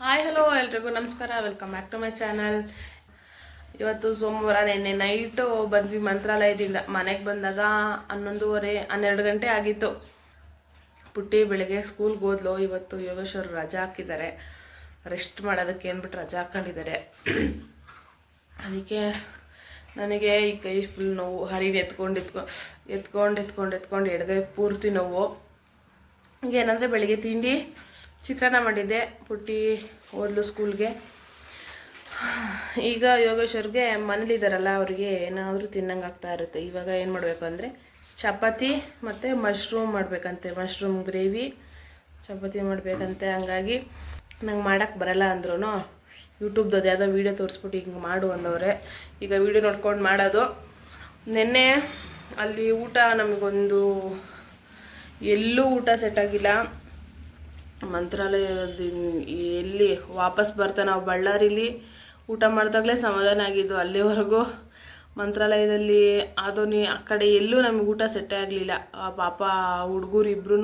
Hi hello ಎಲ್ರಿಗೂ. ನಮಸ್ಕಾರ. Welcome back to my channel ಇವತ್ತು ಸೋಮವಾರ, ನಿನ್ನೆ ನೈಟು ಬಂದ್ವಿ ಮಂತ್ರಾಲಯದಿಂದ. ಮನೆಗೆ ಬಂದಾಗ ಹನ್ನೊಂದುವರೆ, ಹನ್ನೆರಡು ಗಂಟೆ ಆಗಿತ್ತು. ಪುಟ್ಟಿ ಬೆಳಗ್ಗೆ ಸ್ಕೂಲ್ಗೆ ಹೋದ್ಲು. ಇವತ್ತು ಯೋಗೇಶ್ವರ್ ರಜಾ ಹಾಕಿದ್ದಾರೆ. ರೆಸ್ಟ್ ಮಾಡೋದಕ್ಕೆ ಅಂದ್ಬಿಟ್ಟು ರಜಾ ಹಾಕೊಂಡಿದ್ದಾರೆ. ಅದಕ್ಕೆ ನನಗೆ ಈ ಕೈ ಫುಲ್ ನೋವು. ಹರಿವೆ ಎತ್ಕೊಂಡು ಎತ್ಕೊ, ಎತ್ಕೊಂಡು ಎತ್ಕೊಂಡು ಎತ್ಕೊಂಡು ಎಡಗೈ ಪೂರ್ತಿ ನೋವು. ಏನಂದರೆ ಬೆಳಗ್ಗೆ ತಿಂಡಿ ಚಿತ್ರಾನ್ನ ಮಾಡಿದ್ದೆ ಪುಟ್ಟಿ ಓದಲು ಸ್ಕೂಲ್ಗೆ. ಈಗ ಯೋಗೇಶ್ವರ್ಗೆ ಮನೇಲಿದ್ದಾರಲ್ಲ ಅವ್ರಿಗೆ ಏನಾದರೂ ತಿನ್ನಂಗೆ ಆಗ್ತಾ ಇರುತ್ತೆ. ಇವಾಗ ಏನು ಮಾಡಬೇಕು ಅಂದರೆ ಚಪಾತಿ ಮತ್ತು ಮಶ್ರೂಮ್ ಮಾಡಬೇಕಂತೆ. ಮಶ್ರೂಮ್ ಗ್ರೇವಿ ಚಪಾತಿ ಮಾಡಬೇಕಂತೆ. ಹಂಗಾಗಿ ನಂಗೆ ಮಾಡೋಕ್ಕೆ ಬರಲ್ಲ ಅಂದ್ರೂ ಯೂಟ್ಯೂಬ್ದು ಯಾವುದೋ ವೀಡಿಯೋ ತೋರಿಸ್ಬಿಟ್ಟು ಹಿಂಗೆ ಮಾಡು ಅಂದವ್ರೆ. ಈಗ ವೀಡಿಯೋ ನೋಡ್ಕೊಂಡು ಮಾಡೋದು. ನಿನ್ನೆ ಅಲ್ಲಿ ಊಟ ನಮಗೊಂದು ಎಲ್ಲೂ ಊಟ ಸೆಟ್ ಆಗಿಲ್ಲ. ಮಂತ್ರಾಲಯದ ಎಲ್ಲಿ ವಾಪಸ್ ಬರ್ತಾ ನಾವು ಬಳ್ಳಾರಿಲಿ, ಊಟ ಮಾಡಿದಾಗಲೇ ಸಮಾಧಾನ ಆಗಿದ್ದು ಅಲ್ಲಿವರೆಗೂ ಮಂತ್ರಾಲಯದಲ್ಲಿ ಆದೋನಿ ಆ ಕಡೆ ಎಲ್ಲೂ ನಮಗೆ ಊಟ ಸೆಟ್ಟೇ ಆಗಲಿಲ್ಲ. ಪಾಪ ಹುಡುಗರು ಇಬ್ರು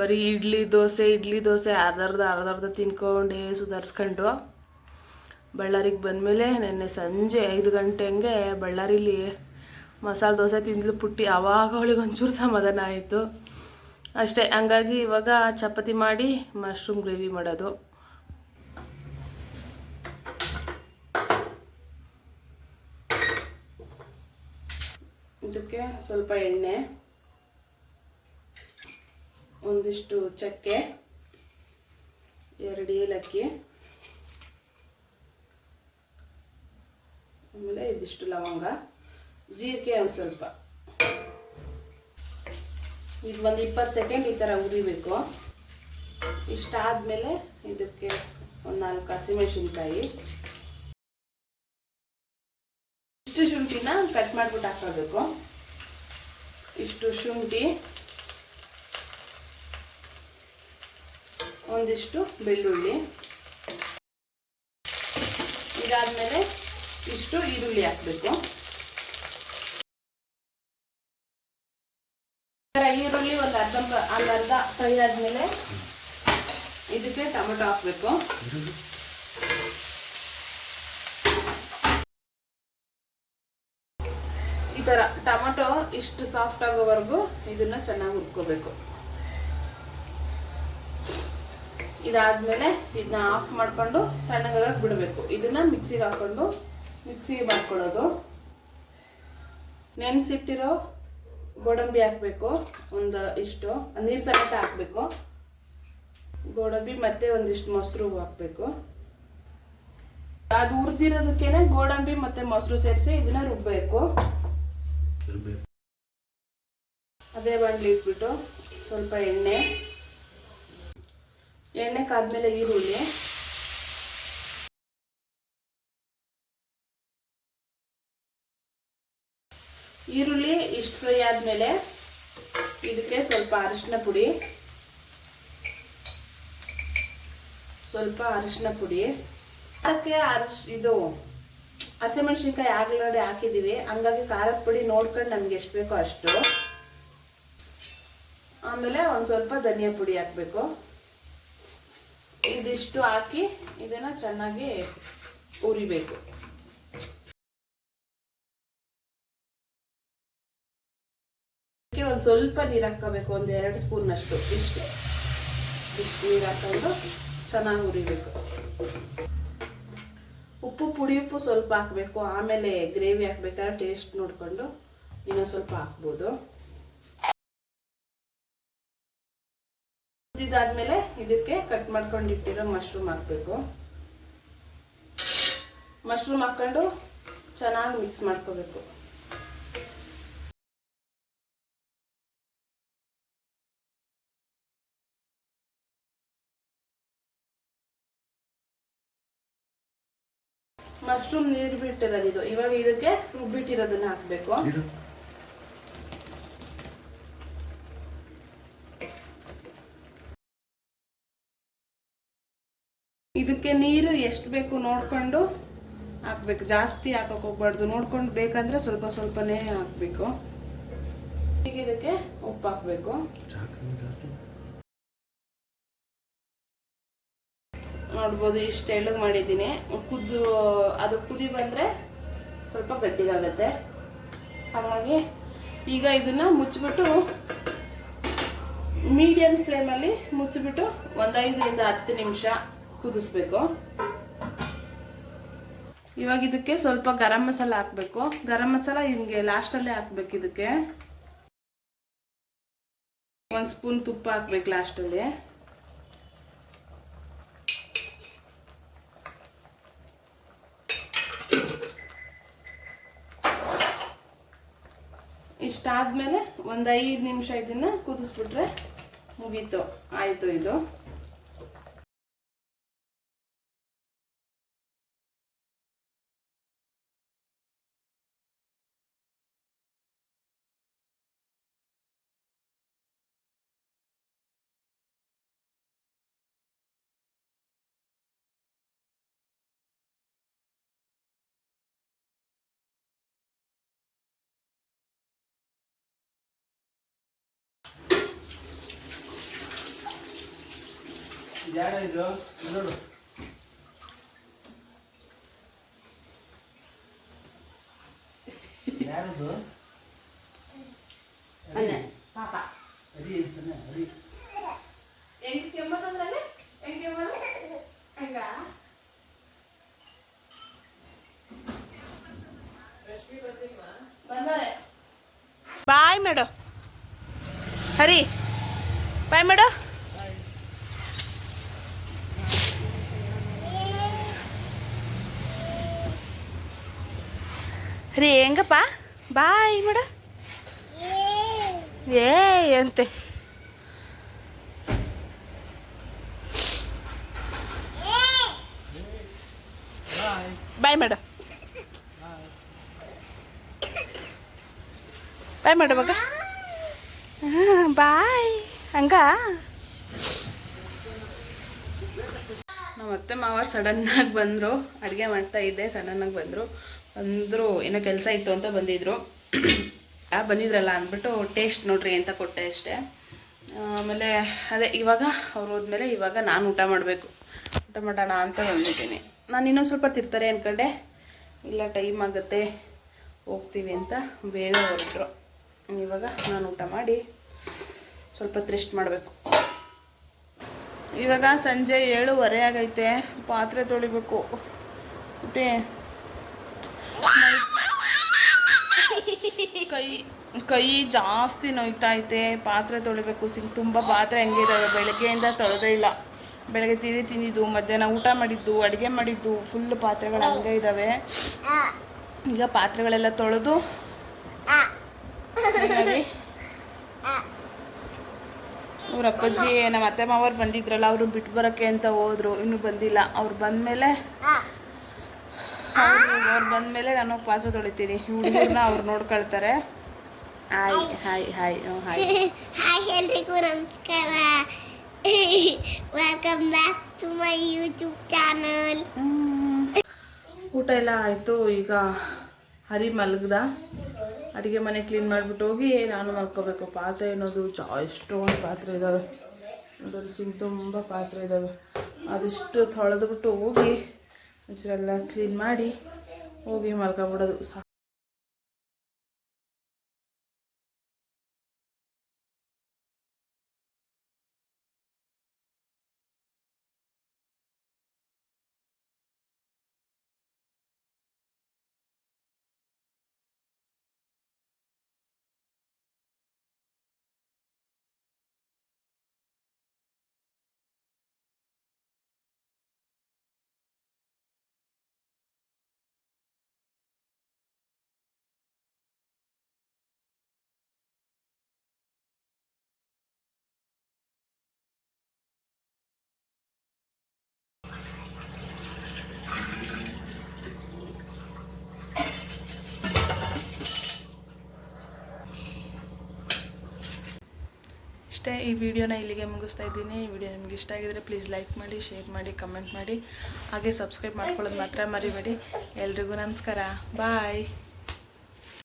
ಬರೀ ಇಡ್ಲಿ, ದೋಸೆ ಇಡ್ಲಿ, ದೋಸೆ ಅರ್ಧರ್ಧ ಅರ್ಧರ್ಧ ತಿನ್ಕೊಂಡೇ ಸುಧಾರಿಸ್ಕೊಂಡ್ರು ಬಳ್ಳಾರಿಗೆ ಬಂದಮೇಲೆ ನಿನ್ನೆ ಸಂಜೆ ಐದು ಗಂಟೆ ಹಂಗೆ ಬಳ್ಳಾರಿಲಿ ಮಸಾಲೆ ದೋಸೆ ತಿಂದ್ಲು ಪುಟ್ಟಿ ಆವಾಗ ಅವಳಿಗೆ ಒಂಚೂರು ಸಮಾಧಾನ ಆಯಿತು. ಅಷ್ಟೇ, ಹಂಗಾಗಿ ಇವಾಗ ಚಪಾತಿ ಮಾಡಿ ಮಶ್ರೂಮ್ ಗ್ರೇವಿ ಮಾಡೋದು. ಇದಕ್ಕೆ ಸ್ವಲ್ಪ ಎಣ್ಣೆ, ಒಂದಿಷ್ಟು ಚಕ್ಕೆ, ಎರಡು ಏಲಕ್ಕಿ, ಆಮೇಲೆ ಇದಿಷ್ಟು ಲವಂಗ, ಜೀರಿಗೆ ಒಂದು ಸ್ವಲ್ಪ. ಇದು ಒಂದು ಇಪ್ಪತ್ತು ಸೆಕೆಂಡ್ ಈ ಥರ ಉರಿಬೇಕು. ಇಷ್ಟಾದಮೇಲೆ ಇದಕ್ಕೆ ಒಂದು ನಾಲ್ಕು ಹಸಿಮೆಣಸಿನ್ಕಾಯಿ. ಇಷ್ಟು ಶುಂಠಿನ ಕಟ್ ಮಾಡಿಬಿಟ್ಟು ಹಾಕೋಬೇಕು ಇಷ್ಟು ಶುಂಠಿ. ಒಂದಿಷ್ಟು ಬೆಳ್ಳುಳ್ಳಿ. ಇದಾದಮೇಲೆ ಇಷ್ಟು ಈರುಳ್ಳಿ ಹಾಕಬೇಕು. ಈರುಳ್ಳಿ, ಒಂದು ಅರ್ಧ ಒಂದು ಅರ್ಧ ಫ್ರೈ ಆದಮೇಲೆ ಇದಕ್ಕೆ ಟೊಮೆಟೊ ಹಾಕ್ಬೇಕು. ಈ ಥರ ಟೊಮೆಟೊ ಇಷ್ಟು ಸಾಫ್ಟ್ ಆಗೋವರೆಗೂ ಇದನ್ನ ಚೆನ್ನಾಗಿ ಹುರ್ಕೋಬೇಕು. ಇದಾದ್ಮೇಲೆ ಇದನ್ನ ಆಫ್ ಮಾಡ್ಕೊಂಡು ತಣ್ಣಗಾಗ ಬಿಡಬೇಕು. ಇದನ್ನ ಮಿಕ್ಸಿಗೆ ಹಾಕೊಂಡು ಮಿಕ್ಸಿಗೆ ಮಾಡ್ಕೊಳ್ಳೋದು. ನೆನೆಸಿಟ್ಟಿರೋ ಗೋಡಂಬಿ ಹಾಕಬೇಕು, ಒಂದು ಇಷ್ಟು. ನೀರು ಸಮೇತ ಹಾಕಬೇಕು. ಗೋಡಂಬಿ ಮತ್ತೆ ಒಂದಿಷ್ಟು ಮೊಸರು ಹಾಕಬೇಕು. ಅದು ಹುರಿದಿರೋದಕ್ಕೇನೆ ಗೋಡಂಬಿ ಮತ್ತೆ ಮೊಸರು ಸೇರಿಸಿ ಇದನ್ನ ರುಬ್ಬಬೇಕು ಅದೇ ಬಾಣಲಿ ಇಟ್ಬಿಟ್ಟು ಸ್ವಲ್ಪ ಎಣ್ಣೆ. ಎಣ್ಣೆ ಕಾದ್ಮೇಲೆ ಈರುಳ್ಳಿ. ಈರುಳ್ಳಿ ಇಷ್ಟು ಫ್ರೈ ಆದಮೇಲೆ ಇದಕ್ಕೆ ಸ್ವಲ್ಪ ಅರಿಶಿನ ಪುಡಿ. ಸ್ವಲ್ಪ ಅರಿಶಿನ ಪುಡಿ. ಅದಕ್ಕೆ ಅರಿಶ್, ಇದು ಹಸಿಮೆಣಸಿನ್ಕಾಯಿ ಆಗ್ಲಾಡಿ ಹಾಕಿದ್ದೀವಿ. ಹಂಗಾಗಿ ಖಾರದ ಪುಡಿ ನೋಡ್ಕೊಂಡು ನಮ್ಗೆ ಎಷ್ಟು ಬೇಕೋ ಅಷ್ಟು. ಆಮೇಲೆ ಒಂದು ಸ್ವಲ್ಪ ಧನಿಯಾ ಪುಡಿ ಹಾಕಬೇಕು. ಇದಿಷ್ಟು ಹಾಕಿ ಇದನ್ನು ಚೆನ್ನಾಗಿ ಉರಿಬೇಕು ಒಂದು ಸ್ವಲ್ಪ ನೀರು ಹಾಕೋಬೇಕು ಒಂದು ಎರಡು ಸ್ಪೂನ್ ಅಷ್ಟು, ಇಷ್ಟು. ಇಷ್ಟು ನೀರು ಹಾಕೊಂಡು ಚೆನ್ನಾಗಿ ಹುರಿಬೇಕು. ಉಪ್ಪು, ಪುಡಿ ಉಪ್ಪು ಸ್ವಲ್ಪ ಹಾಕಬೇಕು, ಆಮೇಲೆ ಗ್ರೇವಿ ಹಾಕ್ಬೇಕಾದ್ರೆ ಟೇಸ್ಟ್ ನೋಡಿಕೊಂಡು ಇನ್ನೊಂದು ಸ್ವಲ್ಪ ಹಾಕ್ಬೋದು. ಇದಾದ್ಮೇಲೆ ಇದಕ್ಕೆ ಕಟ್ ಮಾಡ್ಕೊಂಡಿಟ್ಟಿರೋ ಮಶ್ರೂಮ್ ಹಾಕಬೇಕು. ಮಶ್ರೂಮ್ ಹಾಕ್ಕೊಂಡು ಚೆನ್ನಾಗಿ ಮಿಕ್ಸ್ ಮಾಡ್ಕೋಬೇಕು. ಮಶ್ರೂಮ್ ನೀರು ಬಿಟ್ಟಿರೋದು ಇದು. ಇವಾಗ ಇದಕ್ಕೆ ರುಬ್ಬಿಟ್ಟಿರೋದನ್ನ ಹಾಕ್ಬೇಕು. ಇದಕ್ಕೆ ನೀರು ಎಷ್ಟು ಬೇಕು ನೋಡ್ಕೊಂಡು ಹಾಕ್ಬೇಕು. ಜಾಸ್ತಿ ಹಾಕಕ್ ಹೋಗ್ಬಾರ್ದು. ನೋಡ್ಕೊಂಡು ಬೇಕಂದ್ರೆ ಸ್ವಲ್ಪ ಸ್ವಲ್ಪನೇ ಹಾಕ್ಬೇಕು. ಈಗ ಇದಕ್ಕೆ ಉಪ್ಪು ಹಾಕ್ಬೇಕು. ನೋಡ್ಬೋದು, ಇಷ್ಟು ತೆಳ್ಳಗೆ ಮಾಡಿದ್ದೀನಿ. ಕುದ್ದು, ಅದು ಕುದಿ ಬಂದರೆ ಸ್ವಲ್ಪ ಗಟ್ಟಿಗಾಗತ್ತೆ. ಹಾಗಾಗಿ ಈಗ ಇದನ್ನು ಮುಚ್ಚಿಬಿಟ್ಟು ಮೀಡಿಯಮ್ ಫ್ಲೇಮಲ್ಲಿ ಮುಚ್ಚಿಬಿಟ್ಟು ಒಂದೈದರಿಂದ ಹತ್ತು ನಿಮಿಷ ಕುದಿಸ್ಬೇಕು. ಇವಾಗ ಇದಕ್ಕೆ ಸ್ವಲ್ಪ ಗರಂ ಮಸಾಲ ಹಾಕಬೇಕು. ಗರಂ ಮಸಾಲ ಹಿಂಗೆ ಲಾಸ್ಟಲ್ಲೇ ಹಾಕ್ಬೇಕು ಇದಕ್ಕೆ. ಒಂದು ಸ್ಪೂನ್ ತುಪ್ಪ ಹಾಕ್ಬೇಕು ಲಾಸ್ಟಲ್ಲಿ ಇಷ್ಟಾದ್ಮೇಲೆ ಒಂದು ಐದು ನಿಮಿಷ ಇದನ್ನ ಕುದಿಸ್ಬಿಟ್ರೆ ಮುಗೀತು. ಆಯಿತು ಇದು. ಯಾರ ಇದು ನೋಡು. ಯಾರದು ಪಾಪ ಅರಿ ಅಂತಾನೆ ಅರಿ ಹೆಂಗ್ ಕೆಮ್ಮದಂದ್ರೆ ಹೆಂಗ್ ಕೆಮ್ಮದು ಹಂಗ ಬಂದರೆ ಬಾಯ್ ಮೇಡೋ ಹರಿ ಬಾಯ್ ಮೇಡೋ ಹರಿ ಹೆಂಗಪ್ಪ? ಬಾಯ್ ಮೇಡ. ಏ ಅಂತೆ ಬಾಯ್ ಮೇಡ. ಬಾಯ್ ಮೇಡ ಮಗ. ಬಾಯ್. ಹಂಗ? ನಮ್ಮ ಅತ್ತೆ ಮಾವ ಸಡನ್ನಾಗಿ ಬಂದರು. ಅಡುಗೆ ಮಾಡ್ತಾ ಇದ್ದೆ ಸಡನ್ನಾಗಿ ಬಂದರು. ಬಂದರು ಏನೋ ಕೆಲಸ ಇತ್ತು ಅಂತ ಬಂದಿದ್ದರು ಆ, ಬಂದಿದ್ರಲ್ಲ ಅಂದ್ಬಿಟ್ಟು ಟೇಸ್ಟ್ ನೋಡ್ರಿ ಅಂತ ಕೊಟ್ಟೆ ಅಷ್ಟೇ. ಆಮೇಲೆ ಅದೇ ಇವಾಗ ಅವ್ರು ಹೋದ್ಮೇಲೆ ಇವಾಗ ನಾನು ಊಟ ಮಾಡಬೇಕು. ಊಟ ಮಾಡೋಣ ಅಂತ ಬಂದಿದ್ದೀನಿ. ನಾನು ಇನ್ನೊಂದು ಸ್ವಲ್ಪ ತಿರ್ತಾರೆ ಅಂದ್ಕೊಂಡೆ ಇಲ್ಲ, ಟೈಮ್ ಆಗುತ್ತೆ. ಹೋಗ್ತೀವಿ ಅಂತ ಬೇಗ ಹೊರಟರು. ಇವಾಗ ನಾನು ಊಟ ಮಾಡಿ ಸ್ವಲ್ಪ ರೆಸ್ಟ್ ಮಾಡಬೇಕು. ಇವಾಗ ಸಂಜೆ ಏಳುವರೆ ಆಗೈತೆ. ಪಾತ್ರೆ ತೊಳಿಬೇಕು. ಮತ್ತೆ ಕೈ ಕೈ ಜಾಸ್ತಿ ನೋಯ್ತಾ ಐತೆ ಪಾತ್ರೆ ತೊಳಿಬೇಕು. ಸಿಂಗ್ ತುಂಬ ಪಾತ್ರೆ ಹೆಂಗಿದಾವೆ ಬೆಳಗ್ಗೆಯಿಂದ ತೊಳೆದೇ ಇಲ್ಲ. ಬೆಳಗ್ಗೆ ತಿಳಿ ತಿಂದಿದ್ದು, ಮಧ್ಯಾಹ್ನ ಊಟ ಮಾಡಿದ್ದು, ಅಡುಗೆ ಮಾಡಿದ್ದು ಫುಲ್ ಪಾತ್ರೆಗಳು ಹಂಗೆ ಇದ್ದಾವೆ ಈಗ ಪಾತ್ರೆಗಳೆಲ್ಲ ತೊಳೆದು ಅವ್ರ ಅಪ್ಪಾಜಿ, ನಮ್ಮ ಅತ್ತೆ ಮಾವರು ಬಂದಿದ್ರಲ್ಲ, ಅವರು ಬಿಟ್ಟು ಬರೋಕ್ಕೆ ಅಂತ ಹೋದ್ರು. ಇನ್ನೂ ಬಂದಿಲ್ಲ. ಅವ್ರು ಬಂದಮೇಲೆ ಅವ್ರು ಬಂದಮೇಲೆ ನಾನು ಪಾತ್ರೆ ತೊಳಿತೀನಿ. ಹುಡುಗರನ್ನ ಅವ್ರು ನೋಡ್ಕೊಳ್ತಾರೆ. Hi hi hi hi. Hi ಎಲ್ರಿಗೂ ನಮಸ್ಕಾರ. Welcome back to my YouTube channel ಊಟ ಎಲ್ಲ ಆಯಿತು. ಈಗ ಹರಿ ಮಲಗ್ದ. ಅಡುಗೆ ಮನೆ ಕ್ಲೀನ್ ಮಾಡಿಬಿಟ್ಟು ಹೋಗಿ ನಾನು ಮಲ್ಕೋಬೇಕು. ಪಾತ್ರೆ ಅನ್ನೋದು ಜಾ ಎಷ್ಟೊಂದು ಪಾತ್ರೆ ಇದ್ದಾವೆ ಅದರಲ್ಲಿ ಸಿಂಗ್ ತುಂಬ ಪಾತ್ರೆ ಇದ್ದಾವೆ ಅದಿಷ್ಟು ತೊಳೆದ್ಬಿಟ್ಟು ಹೋಗಿ ಒಂಚೂರೆಲ್ಲ ಕ್ಲೀನ್ ಮಾಡಿ ಹೋಗಿ ಮಲ್ಕೊಬಿಡೋದು. ಸಾ ಇಷ್ಟೇ ಈ ವಿಡಿಯೋನ ಇಲ್ಲಿಗೆ ಮುಗಿಸ್ತಾ ಇದ್ದೀನಿ. ಈ ವಿಡಿಯೋ ನಿಮ್ಗೆ ಇಷ್ಟ ಆಗಿದ್ರೆ ಪ್ಲೀಸ್ ಲೈಕ್ ಮಾಡಿ ಶೇರ್ ಮಾಡಿ ಕಮೆಂಟ್ ಮಾಡಿ. ಹಾಗೆ ಸಬ್ಸ್ಕ್ರೈಬ್ ಮಾಡ್ಕೊಳ್ಳೋದು ಮಾತ್ರ ಮರಿಬೇಡಿ. ಎಲ್ರಿಗೂ ನಮಸ್ಕಾರ. ಬಾಯ್